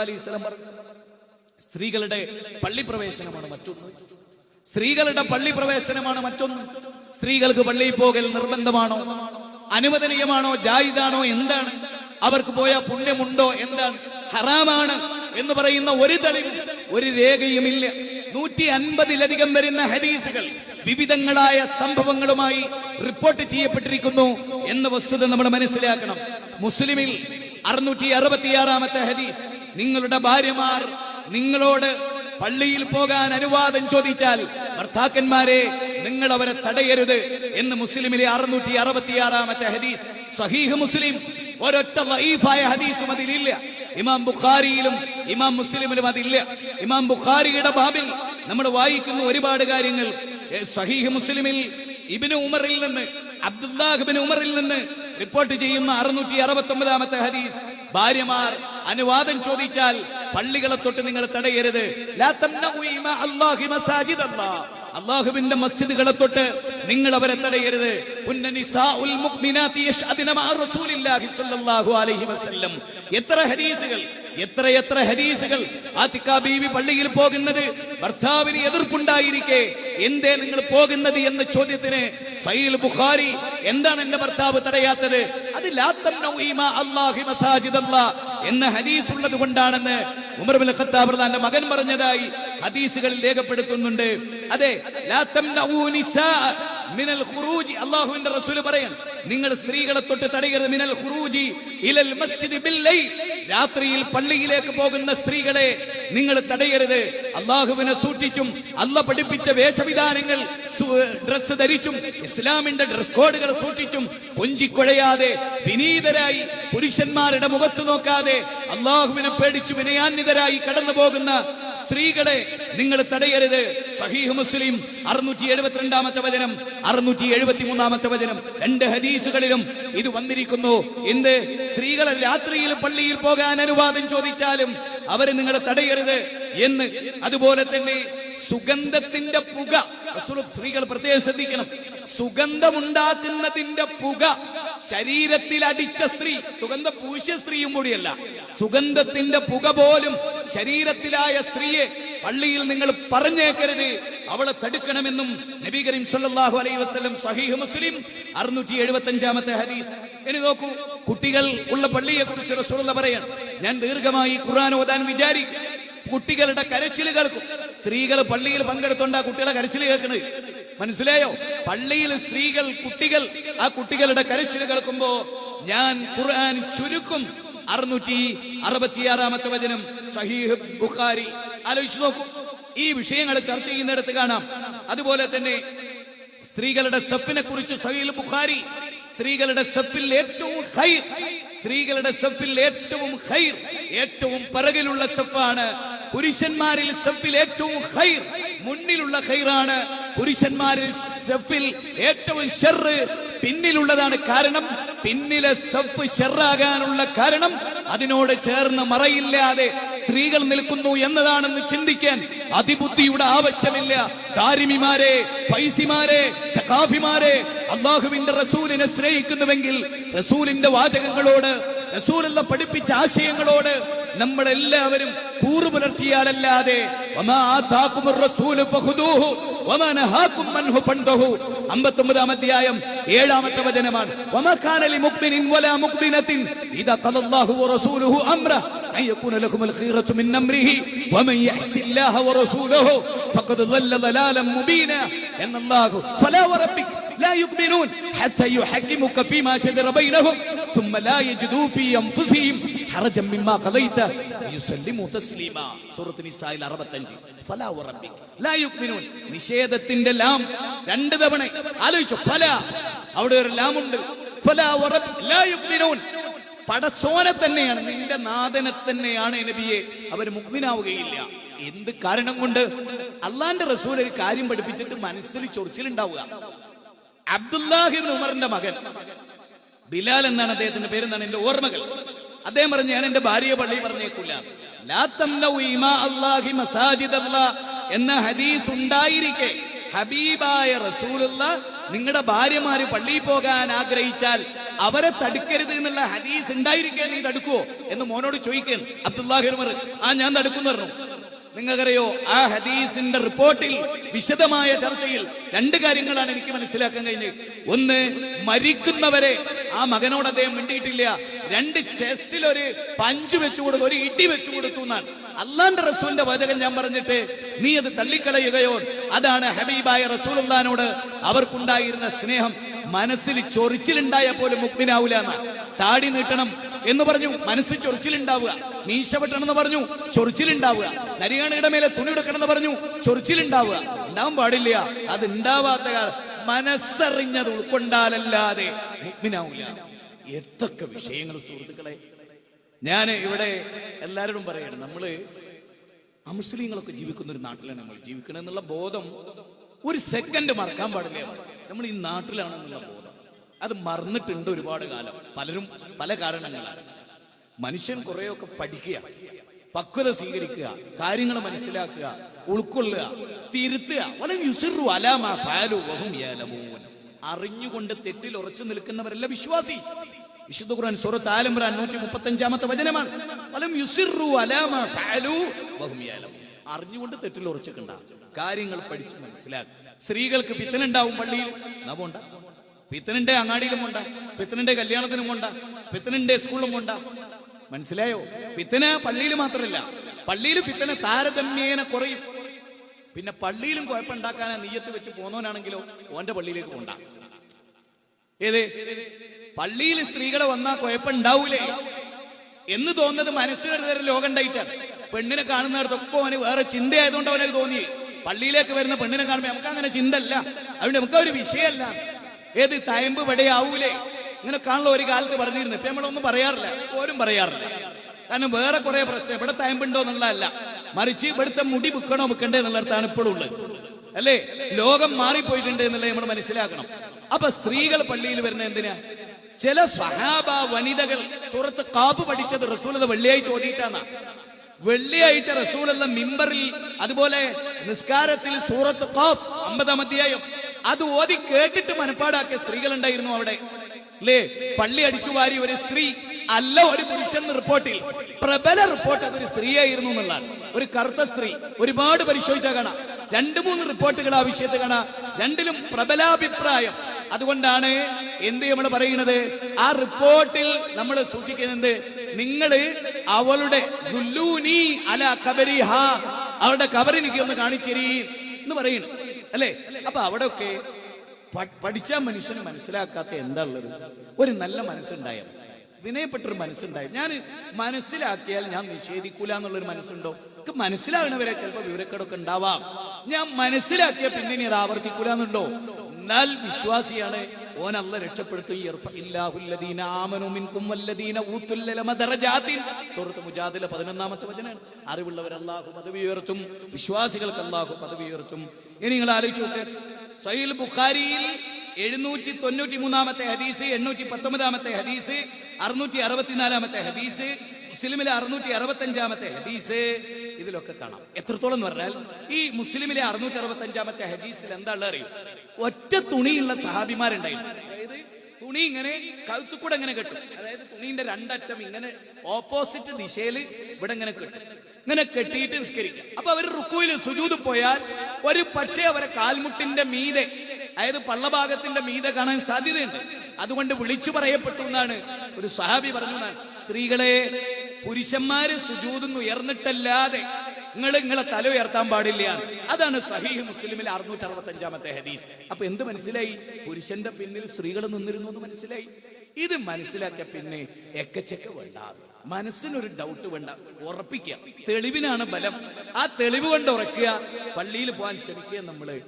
അലൈഹി സ്വലം പറഞ്ഞു സ്ത്രീകളുടെ പള്ളി പ്രവേശനമാണ് മറ്റൊന്ന്. സ്ത്രീകളുടെ പള്ളി പ്രവേശനമാണ് മറ്റൊന്ന്. സ്ത്രീകൾക്ക് പള്ളിയിൽ പോകൽ നിർബന്ധമാണോ? അനുവദനീയമാണോ? ജായിദാണോ എന്താണ്? അവർക്ക് പോയ പുണ്യമുണ്ടോ? എന്താണ്? ഹറാമാണ് എന്ന് പറയുന്ന ഒരു തെളിവ് ഒരു രേഖയുമില്ല. നൂറ്റി അൻപതിലധികം വരുന്ന ഹദീസുകൾ വിവിധങ്ങളായ സംഭവങ്ങളുമായി റിപ്പോർട്ട് ചെയ്യപ്പെട്ടിരിക്കുന്നു എന്ന വസ്തുത നമ്മൾ മനസ്സിലാക്കണം. മുസ്ലിമിൽ അറുന്നൂറ്റി അറുപത്തിയാറാമത്തെ ഹദീസ് നിങ്ങളുടെ ഭാര്യമാർ നിങ്ങളോട് പള്ളിയിൽ പോകാൻ അനുവാദം ചോദിച്ചാൽ ഭർത്താക്കന്മാരെ നിങ്ങൾ അവരെ തടയരുത് എന്ന് മുസ്ലിമിലെ അറുന്നൂറ്റി അറുപത്തിയാറാമത്തെ ഹദീസ് സഹീഹ് മുസ്ലിം ഒരൊറ്റ വൈഫായ ഹദീസും അതിലില്ല. ഇമാം ബുഖാരിയിലും ഇമാം മുസ്ലിമിലും അതില്ല. ഇമാം ബുഖാരിയുടെ ബാബിൽ നമ്മൾ വായിക്കുന്ന ഒരുപാട് കാര്യങ്ങൾ. സഹീഹ് മുസ്ലിമിൽ ഇബിന് ഉമറിൽ നിന്ന് അബ്ദുല്ലാഹിബിന് ഉമറിൽ നിന്ന് റിപ്പോർട്ട് ചെയ്യുന്ന അറുന്നൂറ്റി അറുപത്തി ഒമ്പതാമത്തെ ഹദീസ്. ഭാര്യമാർ അനുവാദം ചോദിച്ചാൽ പള്ളികളെ തൊട്ട് നിങ്ങൾ തടയരുത്. അള്ളാഹുവിന്റെ മസ്ജിദുകളെ തൊട്ട് നിങ്ങൾ അവരെ തടയരുത്. എത്ര ഹദീസുകൾ എത്ര എത്ര ഹദീസുകൾ ആത്തിക്ക ബീവി പള്ളിയിൽ പോകുന്നത് ഭർത്താവിന് എതിർപ്പുണ്ടായിരിക്കെ. എന്തേ നിങ്ങൾ പോകുന്നത് എന്ന ചോദ്യത്തിന് സയ്യിൽ ബുഖാരി എന്താണ് എന്റെ ഭർത്താവ് തടയാത്തത്? അത് എന്ന ഹദീസ് ഉള്ളത് കൊണ്ടാണെന്ന് ഉമർ ഖത്താബ് മകൻ പറഞ്ഞതായി ഹദീസുകളിൽ രേഖപ്പെടുത്തുന്നുണ്ട്. അതെ ലാ മിനൽ ഖുറൂജി. അല്ലാഹുവിന്റെ റസൂൽ നിങ്ങൾ സ്ത്രീകളെ തൊട്ട് തടയരുത്. മിനൽ ഖുറൂജി ഇലൽ മസ്ജിദ് ബില്ലൈൽ രാത്രിയിൽ പള്ളിയിലേക്ക് പോകുന്ന സ്ത്രീകളെ നിങ്ങൾ തടയരുത്. അള്ളാഹുവിനെ സൂക്ഷിച്ചും അല്ല പഠിപ്പിച്ച വേഷവിധാനങ്ങൾ ഡ്രസ് ധരിച്ചും ഇസ്ലാമിന്റെ ഡ്രസ് കോഡുകൾ സൂക്ഷിച്ചും കൊഞ്ചിക്കൊഴയാതെ വിനീതരായി പുരുഷന്മാരുടെ മുഖത്ത് നോക്കാതെ അള്ളാഹുവിനെ പേടിച്ചു വിനയാന്വിതരായി കടന്നു പോകുന്ന സ്ത്രീകളെ നിങ്ങൾ തടയരുത്. സഹീഹ് മുസ്ലിം അറുന്നൂറ്റി എഴുപത്തിരണ്ടാമത്തെ വചനം അറുന്നൂറ്റി എഴുപത്തി മൂന്നാമത്തെ വചനം രണ്ട് ഹദീസുകളിലും ഇത് വന്നിരിക്കുന്നു. എന്ത്? സ്ത്രീകളെ രാത്രിയിൽ പള്ളിയിൽ പോകാൻ അനുവാദം ചോദിച്ചാലും അവർ നിങ്ങൾ തടയരുത് എന്ന്. അതുപോലെ തന്നെ സുഗന്ധത്തിന്റെ പുക. സ്ത്രീകൾ പ്രത്യേകം ശ്രദ്ധിക്കണം. സുഗന്ധമുണ്ടാക്കുന്നതിന്റെ പുക. ശരീരത്തിൽ അടിച്ച സ്ത്രീ സുഗന്ധ പൂശ്യ സ്ത്രീയും കൂടിയല്ല. സുഗന്ധത്തിന്റെ പുക പോലും ശരീരത്തിലായ സ്ത്രീയെ പള്ളിയിൽ നിങ്ങൾ പറഞ്ഞേക്കരുത്. അവളെ തടുക്കണമെന്നും നബി കരീം സല്ലല്ലാഹു അലൈഹി വസല്ലം സഹീഹ് മുസ്ലിം അറുന്നൂറ്റി എഴുപത്തി അഞ്ചാമത്തെ ഹദീസ്. ഇനി നോക്കൂ കുട്ടികൾ ഉള്ള പള്ളിയെ കുറിച്ച് റസൂലുള്ള പറയാൻ ഞാൻ ദീർഘമായി ഖുർആൻ ഓതാൻ വിചാരിക്കും. കുട്ടികളുടെ കരച്ചിൽ കേൾക്കും സ്ത്രീകൾ പള്ളിയിൽ പങ്കെടുത്തോണ്ട കുട്ടികളെ കരച്ചിൽ കേൾക്കണത്. മനസ്സിലായോ? പള്ളിയിൽ സ്ത്രീകൾ കുട്ടികൾ ആ കുട്ടികളുടെ കരച്ചിൽ കേൾക്കുമ്പോ ഞാൻ ഖുർആൻ ചുരുക്കും. അറുന്നൂറ്റി അറുപത്തിയാറാമത്തെ വചനം സഹീഹ് ബുഖാരി. ആലോചിച്ചു നോക്കൂ. ഈ വിഷയങ്ങൾ ചർച്ച ചെയ്യുന്നിടത്ത് കാണാം. അതുപോലെ തന്നെ സ്ത്രീകളുടെ സഫിനെ കുറിച്ച് സഹീൽ ബുഖാരി. സ്ത്രീകളുടെ സഫിൽ ഏറ്റവും ഹൈർ സ്ത്രീകളുടെ സഫിൽ ഏറ്റവും ഹൈർ ഏറ്റവും പിറകിലുള്ള സഫാണ്. പുരുഷന്മാരിൽ സഫിൽ ഏറ്റവും ഹൈർ മുന്നിലുള്ള ഹൈറാണ് പുരുഷന്മാരിൽ സെഫിൽ ഏറ്റവും ഷെറ് പിന്നിലുള്ളതാണ് കാരണം. പിന്നിലെ സെഫ് ഷെറാകാനുള്ള കാരണം അതിനോട് ചേർന്ന് മറയില്ലാതെ സ്ത്രീകൾ നിൽക്കുന്നു എന്നതാണെന്ന് ചിന്തിക്കാൻ അതിബുദ്ധിയുടെ ആവശ്യമില്ല. താരിമിമാരെ ഫൈസിമാരെ സഖാഫിമാരെ അള്ളാഹുവിന്റെ റസൂലിനെ സ്നേഹിക്കുന്നുവെങ്കിൽ റസൂലിന്റെ വാചകങ്ങളോട് റസൂലുള്ള പഠിപ്പിച്ച ആശയങ്ങളോട് നമ്മളെല്ലാവരും കൂറു പുലർത്തിയാലല്ലാതെ വമാ ആതാക്കുമുർ റസൂലു ഫഖുദൂഹു വമാ നഹാക്കും അൻഹു ഫൻതഹു 59 അധ്യായം ഏഴാമത്തെ വചനമാണ് വമാ കാന ലിമുഅ്മിനിൻ വലാ മുഅ്മിനത്തിൻ ഇദാ ഖലല്ലാഹു വറസൂലുഹു അംറ അൻ യകൂന ലഹുൽ ഖീറത്തു മിൻ അംരിഹി വമൻ യഹ്സി അല്ലാഹ വറസൂലുഹു ഫഖദ് ضل ضلالا مبينا ان الله فلا وربك لا يؤمنون حتى يحكمك فيما شجر بينهم ثم لا يجدوا في انفسهم ഹറജം മിമ്മ ഖദൈത. യുസല്ലിമു തസ്ലീമ. സൂറത്ത് നിസായിൽ 65 ഫലാ വറബ്ബിക. ലാ യുഖ്മിനൂൻ നിഷേധത്തിന്റെ ലാം രണ്ട് തവണ. ആലോചിച്ചു ഫല. അവിടെ ഒരു ലാം ഉണ്ട് ഫലാ വറബ് ലാ യുഖ്മിനൂൻ പടച്ചോനെ തന്നെയാണ് നിന്റെ നാഥനെ തന്നെയാണ് നബിയെ. അവർ മുഗ്മിനാവുകയില്ല. എന്ത് കാരണം കൊണ്ട്? അള്ളാന്റെ റസൂൽ ഒരു കാര്യം പഠിപ്പിച്ചിട്ട് മനസ്സിൽ ചൊറിച്ചിലുണ്ടാവുക. അബ്ദുല്ലാഹിബിൻ ഉമറിന്റെ മകൻ. ബിലാൽ എന്നാണ് അദ്ദേഹത്തിന്റെ പേരെന്നാണ് എന്റെ ഓർമ്മകൾ. അദ്ദേഹം പറഞ്ഞു ഞാൻ എന്റെ ഭാര്യയെ പള്ളി പറഞ്ഞേക്കൂല. ലാ തംനഉ ഇമാ അല്ലാഹി മസാജിദല്ലാ എന്ന ഹദീസ് ഉണ്ടായിരിക്കെ. ഹബീബായ റസൂലുള്ള നിങ്ങളുടെ ഭാര്യമാര് പള്ളിയിൽ പോകാൻ ആഗ്രഹിച്ചാൽ അവരെ തടുക്കരുത് എന്നുള്ള ഹദീസ് ഉണ്ടായിരിക്കാൻ നീ തടുക്കുവോ? എന്ന് മോനോട് ചോദിക്കാൻ അബ്ദുല്ലാഹിർമർ ആ ഞാൻ തടുക്കുന്നു പറഞ്ഞു. നിങ്ങൾക്കറിയോ ആ ഹദീസിന്റെ റിപ്പോർട്ടിൽ വിശദമായ ചർച്ചയിൽ രണ്ട് കാര്യങ്ങളാണ് എനിക്ക് മനസ്സിലാക്കാൻ കഴിഞ്ഞത്. ഒന്ന് മരിക്കുന്നവരെ ആ മകനോട് അദ്ദേഹം മിണ്ടിയിട്ടില്ല. രണ്ട് ചെസ്റ്റിൽ ഒരു പഞ്ച് വെച്ചു കൊടുത്തു ഒരു ഇടി വെച്ചു കൊടുത്തു എന്നാണ്. അള്ളാന്റെ റസൂലിന്റെ വചകം ഞാൻ പറഞ്ഞിട്ട് നീ അത് തള്ളിക്കളയുകയോ? അതാണ് ഹബീബായ റസൂലുള്ളാനോട് അവർക്കുണ്ടായിരുന്ന സ്നേഹം. മനസ്സിൽ ചൊറിച്ചിലുണ്ടായ പോലും മുക്മിനാവൂല എന്നാ. താടി നീട്ടണം എന്ന് പറഞ്ഞു മനസ്സിൽ ചൊറിച്ചിലുണ്ടാവുക. മീശ വെട്ടണം എന്ന് പറഞ്ഞു ചൊറിച്ചിലുണ്ടാവുക. നരിയാണിയുടെ മേലെ തുണി എടുക്കണം എന്ന് പറഞ്ഞു ചൊറിച്ചിലുണ്ടാവുക. ഉണ്ടാവാൻ പാടില്ല. അത് ഉണ്ടാവാത്ത മനസ്സറിഞ്ഞത് ഉൾക്കൊണ്ടാലല്ലാതെ മുക്മിനാവൂല എത്തൊക്കെ വിഷയങ്ങൾ സുഹൃത്തുക്കളെ? ഞാൻ ഇവിടെ എല്ലാവരോടും പറയണം നമ്മൾ അമുസ്ലിങ്ങളൊക്കെ ജീവിക്കുന്ന ഒരു നാട്ടിലാണ് നമ്മൾ ജീവിക്കണം എന്നുള്ള ബോധം ഒരു സെക്കൻഡ് മറക്കാൻ പാടില്ല. നമ്മൾ ഈ നാട്ടിലാണെന്നുള്ള ബോധം. അത് മറന്നിട്ടുണ്ട് ഒരുപാട് കാലം. പലരും പല കാരണങ്ങളാണ് മനുഷ്യൻ കുറെയൊക്കെ പഠിക്കുക പക്വത സ്വീകരിക്കുക കാര്യങ്ങൾ മനസ്സിലാക്കുക ഉൾക്കൊള്ളുക തിരുത്തുക. വലം യുസിറു അലാമ ഫാലു വഹും. അറിഞ്ഞുകൊണ്ട് തെറ്റിൽ ഉറച്ചു നിൽക്കുന്നവരല്ല വിശ്വാസി. വിശുദ്ധ ഖുർആൻ സൂറത്ത് ആലംബ്രാൻ നൂറ്റി മുപ്പത്തി അഞ്ചാമത്തെ വചനമാണ് വലം യുസിറു ഫഅലു. അറിഞ്ഞുകൊണ്ട് തെറ്റിൽ ഉറച്ചിട്ടുണ്ട കാര്യങ്ങൾ പഠിച്ച് മനസ്സിലാക്കുക സ്ത്രീകൾക്ക് പിത്തനുണ്ടാവും പള്ളിയിൽ. നവണ്ട പിത്തനിന്റെ അങ്ങാടിയിലും കൊണ്ട പിത്തനിന്റെ കല്യാണത്തിനും കൊണ്ട പിത്തനിന്റെ സ്കൂളിലും കൊണ്ട മനസ്സിലായോ? പിത്തന് പള്ളിയിൽ മാത്രമല്ല പള്ളിയിൽ പിത്തന് താരതമ്യേന കുറയും. പിന്നെ പള്ളിയിലും കുഴപ്പമുണ്ടാക്കാൻ നീയത്ത് വെച്ച് പോന്നവനാണെങ്കിലോ ഓന്റെ പള്ളിയിലേക്ക് പോണ്ട. ഏത്? പള്ളിയിൽ സ്ത്രീകളെ വന്നാൽ കുഴപ്പമുണ്ടാവൂലേ? എന്ന് തോന്നുന്നത് മനസ്സിനൊരു തരം ലോകം ഉണ്ടായിട്ടാണ്. പെണ്ണിനെ കാണുന്നിടത്തൊക്കെ അവന് വേറെ ചിന്തയായതുകൊണ്ട് അവനത് തോന്നി. പള്ളിയിലേക്ക് വരുന്ന പെണ്ണിനെ കാണുമ്പോൾ നമുക്ക് അങ്ങനെ ചിന്തല്ല അതുകൊണ്ട് നമുക്ക് ഒരു വിഷയമല്ല. ഏത് തയമ്പ് പടയാവൂലേ? ഇങ്ങനെ കാണുള്ള ഒരു കാലത്ത് പറഞ്ഞിരുന്നു. ഇപ്പൊ നമ്മളൊന്നും പറയാറില്ല. പോലും പറയാറില്ല. കാരണം വേറെ കുറെ പ്രശ്നം. ഇവിടെ തയമ്പുണ്ടോ എന്നുള്ളതല്ല. മറിച്ച് ഇവിടുത്തെ മുടി വിൽക്കണോ വിൽക്കണ്ടേ എന്നുള്ളിടത്താണ് ഇപ്പോഴും ഉള്ളത് അല്ലേ? ലോകം മാറിപ്പോയിട്ടുണ്ട് എന്നുള്ളത് നമ്മൾ മനസ്സിലാക്കണം. അപ്പൊ സ്ത്രീകൾ പള്ളിയിൽ വരുന്ന എന്തിനാ? ചില സ്വഹാബ വനിതകൾ സുഹൃത്ത് കാപ്പ് പഠിച്ചത് റസൂലത വെള്ളിയാഴ്ച ഓടിയിട്ടാണ്. വെള്ളിയാഴ്ച എന്ന മിമ്പറിൽ അതുപോലെ നിസ്കാരത്തിൽ സൂറത്ത് ഖാഫ് അമ്പതാം അധ്യായം അത് ഓതി കേട്ടിട്ട് മനപ്പാടാക്കിയ സ്ത്രീകൾ ഉണ്ടായിരുന്നു അവിടെ. അല്ലേ പള്ളി അടിച്ചു വാരി ഒരു സ്ത്രീ അല്ല ഒരു പുരുഷൻ റിപ്പോർട്ടിൽ. പ്രബല റിപ്പോർട്ട് അതൊരു സ്ത്രീയായിരുന്നു എന്നുള്ളതാണ്. ഒരു കറുത്ത സ്ത്രീ. ഒരുപാട് പരിശോധിച്ചാൽ കാണാം. രണ്ട് മൂന്ന് റിപ്പോർട്ടുകൾ ആ വിഷയത്തിൽ കാണാം. രണ്ടിലും പ്രബലാഭിപ്രായം. അതുകൊണ്ടാണ് എന്ത് നമ്മൾ പറയുന്നത്? ആ റിപ്പോർട്ടിൽ നമ്മൾ സൂക്ഷിക്കുന്നത് നിങ്ങൾ അവളുടെ അല അവളുടെ കബറിനിക്ക് ഒന്ന് കാണിച്ചിരി എന്ന് പറയുന്നു അല്ലേ? അപ്പൊ അവിടെ ഒക്കെ പഠിച്ച മനുഷ്യന് മനസ്സിലാക്കാത്ത എന്താ ഉള്ളത്? ഒരു നല്ല മനസ്സുണ്ടായത്. വിനയപ്പെട്ടൊരു മനസ്സുണ്ടായി ഞാൻ മനസ്സിലാക്കിയാൽ ഞാൻ നിഷേധിക്കൂല എന്നുള്ളൊരു മനസ്സുണ്ടോ? എനിക്ക് മനസ്സിലാകണവരെ ചിലപ്പോൾ വിവരക്കേടൊക്കെ ഉണ്ടാവാം. ഞാൻ മനസ്സിലാക്കിയ പിന്നെ ഇനി അത് ആവർത്തിക്കൂല എന്നുണ്ടോ? എന്നാൽ വിശ്വാസിയാണ്. ഓൻ അല്ല രക്ഷപ്പെടുത്തും. പതിനൊന്നാമത്തെ വചനാണ് ആമനു വല്ലദീന ഊത്തുൽ ഇൽമ ദറജാത്തിൻ മുജാദില 11ാമത്തെ വചനമാണ് അറിവുള്ളവർ അല്ലാഹു പദവി ഉയർത്തും വിശ്വാസികൾക്ക് അല്ലാഹു പദവി ഉയർത്തും ഇനി നിങ്ങൾ ആലോചിച്ച് സൈൽ ബുഖാരിയിൽ എഴുന്നൂറ്റി തൊണ്ണൂറ്റി മൂന്നാമത്തെ ഹദീസ് എണ്ണൂറ്റി പത്തൊമ്പതാമത്തെ ഹദീസ് അറുന്നൂറ്റി അറുപത്തിനാലാമത്തെ ഹദീസ് മുസ്ലിമിലെ അറുന്നൂറ്റി അറുപത്തി അഞ്ചാമത്തെ ഹദീസ് ഇതിലൊക്കെ കാണാം. എത്രത്തോളം എന്ന് പറഞ്ഞാൽ ഈ മുസ്ലിമിലെ അറുന്നൂറ്റി അറുപത്തി അഞ്ചാമത്തെ ഹദീസിൽ എന്താ ഉള്ളത് ഒറ്റ തുണിയുള്ള സഹാബിമാരുണ്ടായിരുന്നു അതായത് തുണി ഇങ്ങനെ കഴുത്തുകൂടെ ഇങ്ങനെ കെട്ടും. അതായത് തുണീന്റെ രണ്ടറ്റം ഇങ്ങനെ ഓപ്പോസിറ്റ് ദിശയിൽ ഇവിടെ ഇങ്ങനെ കെട്ടും. ഇങ്ങനെ കെട്ടിയിട്ട് നിസ്കരിക്കുക അപ്പൊ അവർ റുക്കുയിൽ സുജൂത് പോയാൽ ഒരു പക്ഷേ അവരെ കാൽമുട്ടിന്റെ മീതെ അതായത് പള്ളഭാഗത്തിന്റെ മീതെ കാണാൻ സാധ്യതയുണ്ട്. അതുകൊണ്ട് വിളിച്ചു പറയപ്പെട്ടു എന്നാണ് ഒരു സഹാബി പറഞ്ഞു എന്നാണ്. സ്ത്രീകളെ പുരുഷന്മാര് സുജൂതെന്ന് ഉയർന്നിട്ടല്ലാതെ നിങ്ങൾ നിങ്ങളെ തല ഉയർത്താൻ പാടില്ല. അതാണ് സഹീഹ് മുസ്ലിമിലെ അറുന്നൂറ്റി അറുപത്തി അഞ്ചാമത്തെ ഹദീസ്. അപ്പൊ എന്ത് മനസ്സിലായി? പുരുഷന്റെ പിന്നിൽ സ്ത്രീകൾ നിന്നിരുന്നു എന്ന് മനസ്സിലായി? ഇത് മനസ്സിലാക്കിയ പിന്നെ എക്കച്ചക്ക വേണ്ട. മനസ്സിനൊരു ഡൗട്ട് വേണ്ട. ഉറപ്പിക്കുക. തെളിവിനാണ് ബലം. ആ തെളിവ് കൊണ്ട് ഉറക്കുക. പള്ളിയിൽ പോകാൻ ശ്രമിക്കുക നമ്മൾ.